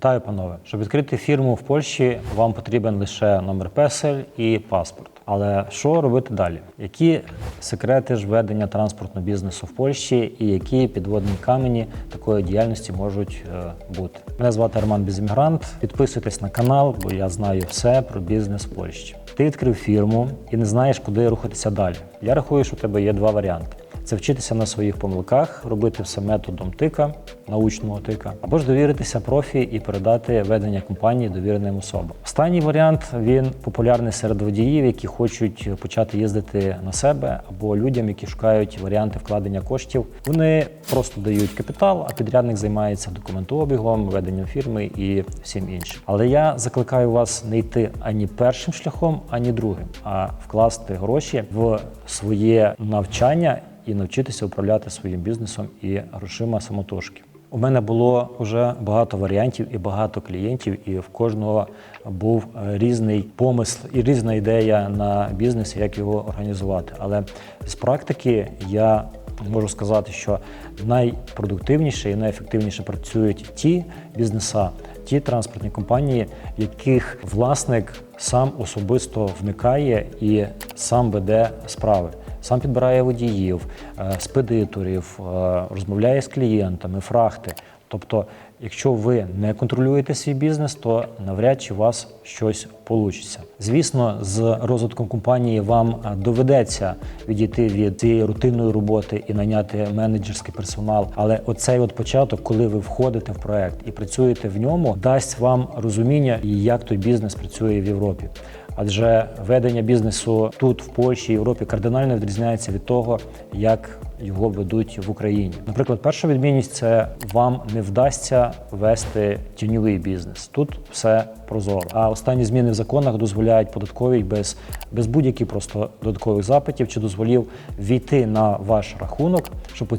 Вітаю, панове. Щоб відкрити фірму в Польщі, вам потрібен лише номер песель і паспорт. Але що робити далі? Які секрети ж ведення транспортного бізнесу в Польщі і які підводні камені такої діяльності можуть е, бути? Мене звати Роман Бізімігрант. Підписуйтесь на канал, бо я знаю все про бізнес в Польщі. Ти відкрив фірму і не знаєш, куди рухатися далі. Я рахую, що у тебе є два варіанти. Це вчитися на своїх помилках, робити все методом тика, научного тика, або ж довіритися профі і передати ведення компанії довіреним особам. Останній варіант він популярний серед водіїв, які хочуть почати їздити на себе, або людям, які шукають варіанти вкладення коштів. Вони просто дають капітал, а підрядник займається документообігом, веденням фірми і всім іншим. Але я закликаю вас не йти ані першим шляхом, ані другим, а вкласти гроші в своє навчання і навчитися управляти своїм бізнесом і грошима самотужки. У мене було вже багато варіантів і багато клієнтів, і в кожного був е, різний помисл і різна ідея на бізнес, як його організувати. Але з практики я можу сказати, що найпродуктивніше і найефективніше працюють ті бізнеса, ті транспортні компанії, яких власник сам особисто вникає і сам веде справи. Сам підбирає водіїв, е, спедиторів, е, розмовляє з клієнтами, фрахти. Тобто, якщо ви не контролюєте свій бізнес, то навряд чи у вас щось вийде. Звісно, з розвитком компанії вам е, доведеться відійти від цієї рутинної роботи і наняти менеджерський персонал. Але оцей от початок, коли ви входите в проект і працюєте в ньому, дасть вам розуміння, як той бізнес працює в Європі. Адже ведення бізнесу тут, в Польщі, Європі, кардинально відрізняється від того, як його ведуть в Україні. Наприклад, перша відмінність це вам не вдасться вести тіньовий бізнес. Тут все прозоро. А останні зміни в законах дозволяють податковій без, без будь-яких просто додаткових запитів чи дозволів війти на ваш рахунок, щоб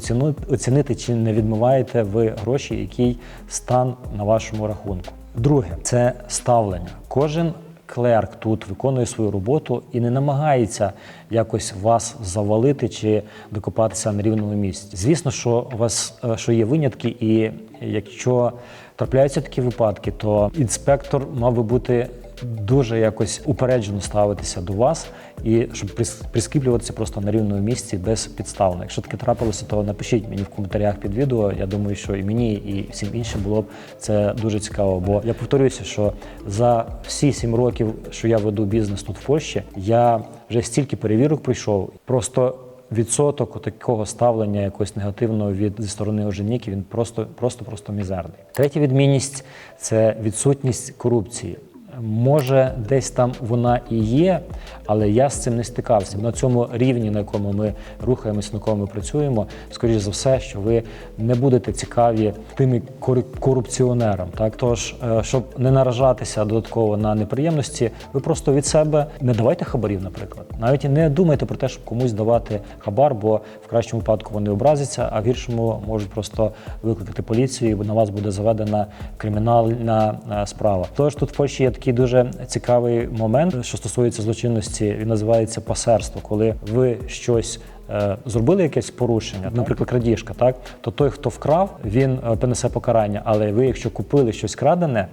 оцінити, чи не відмиваєте ви гроші, який стан на вашому рахунку. Друге це ставлення. Кожен клерк тут виконує свою роботу і не намагається якось вас завалити чи докопатися на рівному місці. Звісно, що у вас е, що є винятки, і якщо трапляються такі випадки, то інспектор мав би бути дуже якось упереджено ставитися до вас і щоб прис- прискіплюватися просто на рівному місці без підставно. Якщо таке трапилося, то напишіть мені в коментарях під відео. Я думаю, що і мені, і всім іншим було б це дуже цікаво. Бо я повторююся, що за всі сім років, що я веду бізнес тут в Польщі, я вже стільки перевірок пройшов. Просто відсоток такого ставлення якогось негативного від зі сторони оженіків він просто, просто, просто мізерний. Третя відмінність це відсутність корупції. Може, десь там вона і є, але я з цим не стикався. На цьому рівні, на якому ми рухаємося, на якому ми працюємо, скоріш за все, що ви не будете цікаві тими кору- корупціонерам. Так тож, е, щоб не наражатися додатково на неприємності, ви просто від себе не давайте хабарів, наприклад. Навіть не думайте про те, щоб комусь давати хабар, бо в кращому випадку вони образяться, а в гіршому можуть просто викликати поліцію, і на вас буде заведена кримінальна е, справа. Тож тут в Польщі є такий дуже цікавий момент, що стосується злочинності. Він називається пасерство, коли ви щось. е, Зробили якесь порушення, наприклад, крадіжка, так то той, хто вкрав, він е, понесе покарання. Але ви, якщо купили щось крадене,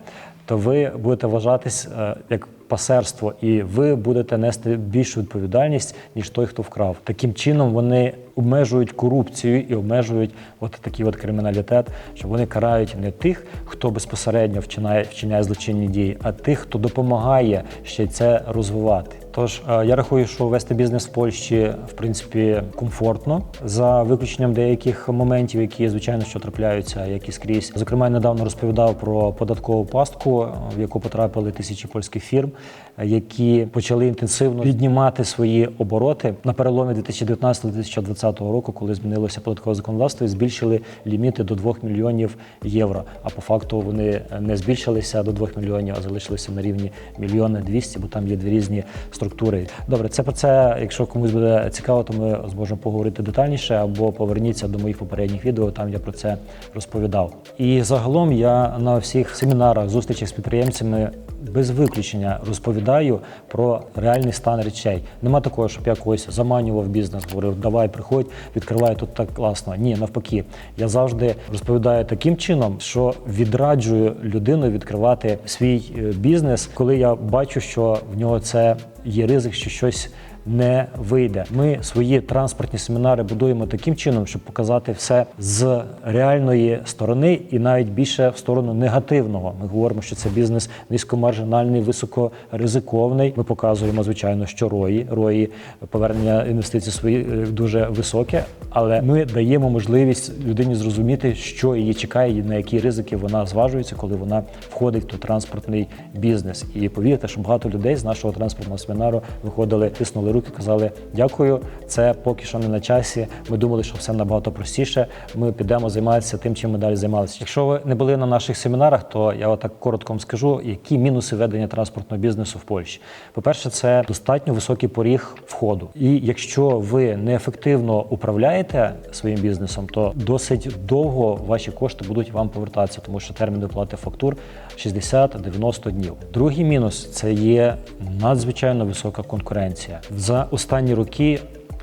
то ви будете вважатись е, як пасерство, і ви будете нести більшу відповідальність ніж той, хто вкрав. Таким чином вони обмежують корупцію і обмежують от такий от криміналітет, що вони карають не тих, хто безпосередньо вчиняє, вчиняє злочинні дії, а тих, хто допомагає ще це розвивати. Тож е, я рахую, що вести бізнес в Польщі в принципі комфортно за виключенням деяких моментів, які звичайно що трапляються, як і скрізь. Зокрема, я недавно розповідав про податкову пастку, е, в яку потрапили тисячі польських фірм, е, які почали інтенсивно піднімати свої обороти на переломі 2019-2020 року, коли змінилося податкове законодавство, і збільшили ліміти до 2 мільйонів євро. А по факту вони не збільшилися до 2 мільйонів, а залишилися на рівні мільйона 200, бо там є дві різні структури. Добре, це про це. Якщо комусь буде цікаво, то ми зможемо поговорити детальніше або поверніться до моїх попередніх відео. Там я про це розповідав. І загалом я на всіх семінарах, зустрічах з підприємцями без виключення розповідаю про реальний стан речей. Нема такого, щоб я когось заманював бізнес, говорив, давай приходь, відкривай тут так класно. Ні, навпаки, я завжди розповідаю таким чином, що відраджую людину відкривати свій е, бізнес, коли я бачу, що в нього це є ризик, що щось не вийде. Ми свої транспортні семінари будуємо таким чином, щоб показати все з реальної сторони і навіть більше в сторону негативного. Ми говоримо, що це бізнес низькомаржинальний, високоризиковний. Ми показуємо, звичайно, що рої, рої повернення інвестицій свої е, дуже високе, але ми даємо можливість людині зрозуміти, що її чекає, і на які ризики вона зважується, коли вона входить в той транспортний бізнес. І повірте, що багато людей з нашого транспортного семінару виходили, тиснули руки, казали дякую. Це поки що не на часі. Ми думали, що все набагато простіше. Ми підемо займатися тим, чим ми далі займалися. Якщо ви не були на наших семінарах, то я отак коротко вам скажу, які мінуси ведення транспортного бізнесу в Польщі. По-перше, це достатньо високий поріг входу. І якщо ви неефективно управляєте своїм бізнесом, то досить довго ваші кошти будуть вам повертатися, тому що термін виплати фактур 60-90 днів. Другий мінус це є надзвичайно висока конкуренція. За останні роки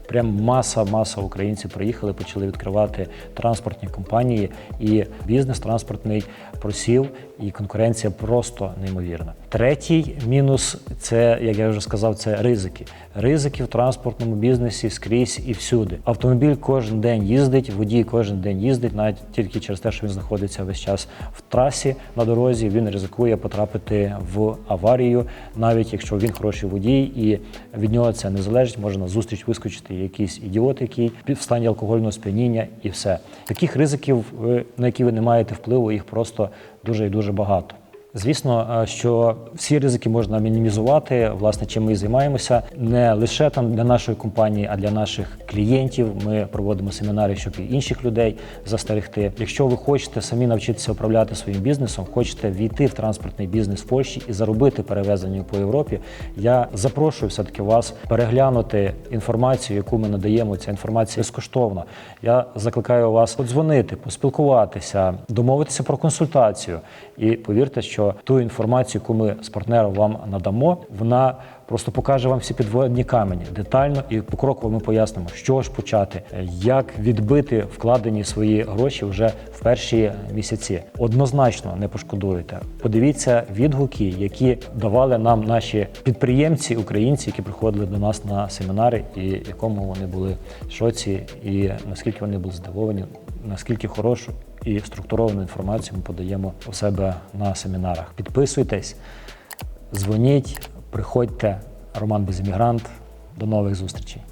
Прям маса, маса українців приїхали, почали відкривати транспортні компанії, і бізнес транспортний просів, і конкуренція просто неймовірна. Третій мінус це, як я вже сказав, це ризики. Ризики в транспортному бізнесі скрізь і всюди. Автомобіль кожен день їздить, водій кожен день їздить, навіть тільки через те, що він знаходиться весь час в трасі на дорозі. Він ризикує потрапити в аварію, навіть якщо він хороший водій, і від нього це не залежить, може на зустріч вискочити якийсь ідіот, який в стані алкогольного сп'яніння, і все. Таких ризиків, на які ви не маєте впливу, їх просто дуже і дуже багато. Звісно, е, що всі ризики можна мінімізувати. Власне, чим ми і займаємося не лише там для нашої компанії, а для наших клієнтів. Ми проводимо семінари, щоб і інших людей застерегти. Якщо ви хочете самі навчитися управляти своїм бізнесом, хочете війти в транспортний бізнес в Польщі і заробити перевезення по Європі, я запрошую все таки вас переглянути інформацію, яку ми надаємо. Ця інформація безкоштовна. Я закликаю вас подзвонити, поспілкуватися, домовитися про консультацію. І повірте, що ту інформацію, яку ми з партнером вам надамо, вона просто покаже вам всі підводні камені детально і покроково ми пояснимо, чого ж почати, як відбити вкладені свої гроші вже в перші місяці. Однозначно не пошкодуєте. Подивіться відгуки, які давали нам наші підприємці, українці, які приходили до нас на семінари, і якому вони були в шоці, і наскільки вони були здивовані, наскільки хорошу і структуровану інформацію ми подаємо у себе на семінарах. Підписуйтесь, дзвоніть, приходьте. Роман Безіммігрант. До нових зустрічей.